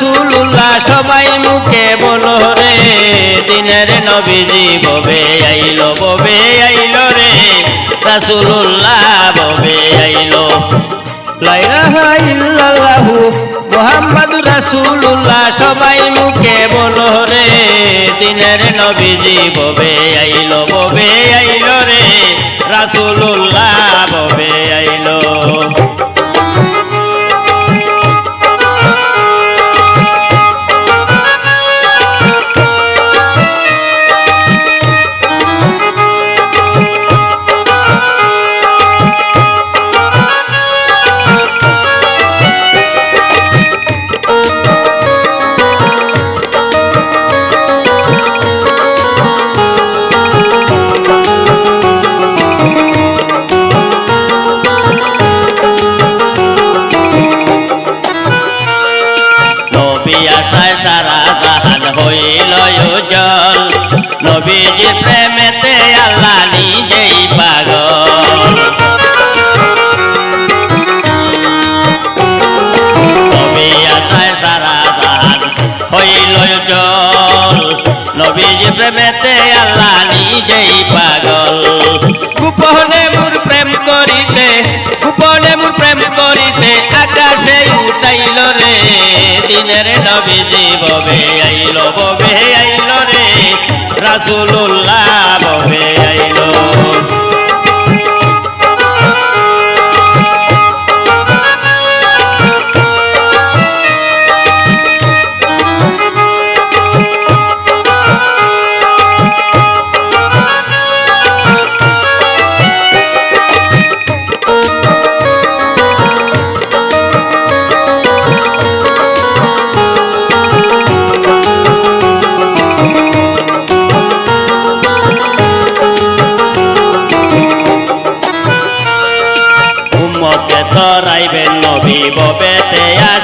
রাসূলুল্লাহ, সবাই মুখে বলো রে, দিনের নবীজি ববে আইলো ববে আইলো রে, রাসূলুল্লাহ ববে আইলো। লা ইলাহা ইল্লাল্লাহু মুহাম্মাদুর রাসূলুল্লাহ, সবাই মুখে বলো রে, দিনের নবীজি ববে আইলো ববে আইলো রে, রাসূলুল্লাহ ববে আইলো। নবীজির প্রেমেতে আল্লাহ নিজেই পাগল। নবী আশায় সারা জাহান হইল জল। প্রেমেতে আল্লাহ নিজেই পাগল। গোপনে মোর প্রেম করিতে, গোপনে মোর প্রেম করিতে আকাশে উঠাইল রে। দিনের নবীজি ববে আইল ববে আইল। রে রাসূলুল্লাহ ববে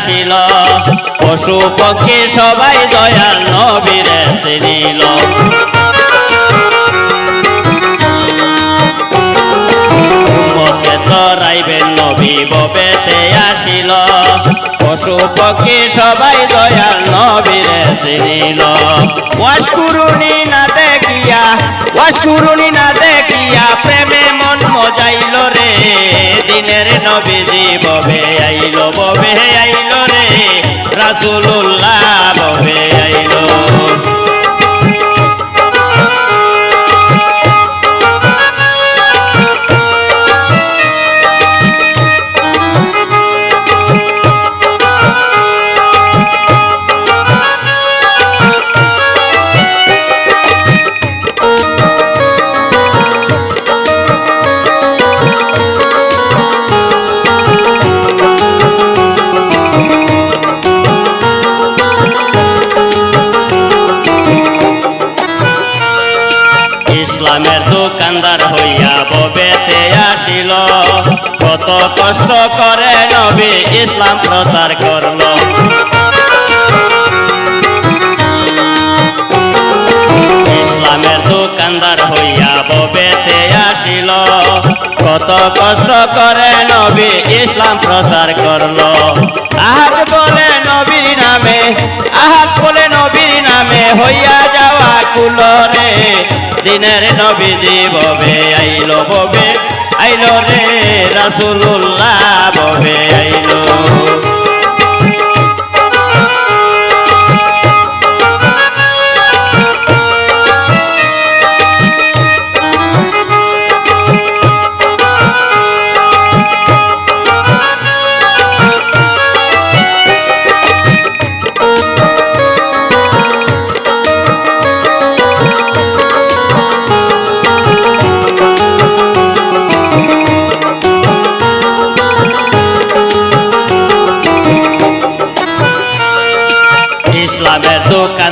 আসিল। পশু পক্ষী সবাই দয়াল নবীরে উম্মতে তরাইবেন নবী ববেতে আসিল। পশু পক্ষী সবাই দয়াল নবীরে চিনিল ওয়াসকুরুনি না দেখিয়া ওয়াসকুরুনি না দেখিয়া প্রেমে রাসূলুল্লাহ ইসলামের দোকানদার হইয়া ববেতে আসিল। কত কষ্ট করে নবী ইসলাম প্রচার করল। ইসলামের দোকানদার হইয়া ববেতে আসিল। কত কষ্ট করে নবী ইসলাম প্রচার করল। আহাত বলে নবীর নামে আহাত বলে নবীর নামে হইয়া যাওয়া কুলরে দিনের নবীজি ববে আইল ববে আইল রে রাসুল্লাহ ববে আইল।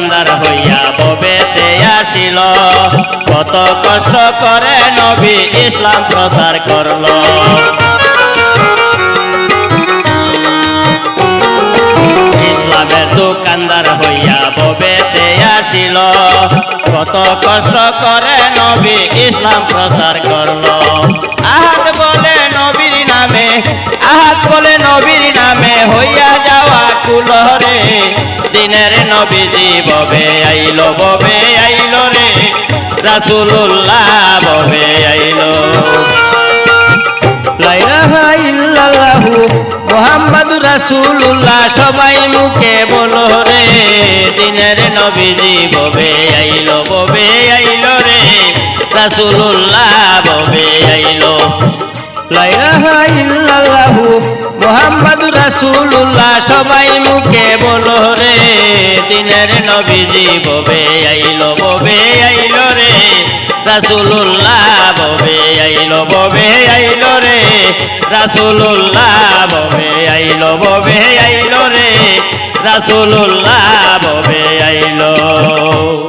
দোকানদার হইয়া ববেতে আসিল। কত কষ্ট করে নবী ইসলাম প্রচার করল। ইসলামের দোকানদার হইয়া ববেতে আসিল। কত কষ্ট করে নবী ইসলাম প্রচার করল। আহাত বলে নবীর নামে আহাত বলে নবীর নামে হইয়া যাওয়া কুলরে। দিনের নবীজি ববে আইলো ববে আইলো রে। রাসূলুল্লাহ ববে আইলো। লাইলাহা ইল্লাল্লাহু মুহাম্মাদুর রাসূলুল্লাহ সবাই মুখে বলো রে। দিনের নবীজি ববে আইলো ববে আইলো রে। রাসূলুল্লাহ ববে আইলো। লাইলাহা ইল্লাল্লাহু মুহাম্মাদুর রাসূলুল্লাহ, সবাই মুখে বলো রে, দিনের নবীজি ববে আইলো ববে আইলো রে। রাসূলুল্লাহ ববে আইলো ববে আইলো রে। রাসূলুল্লাহ ববে আইলো ববে আইলো রে। রাসূলুল্লাহ ববে আইলো।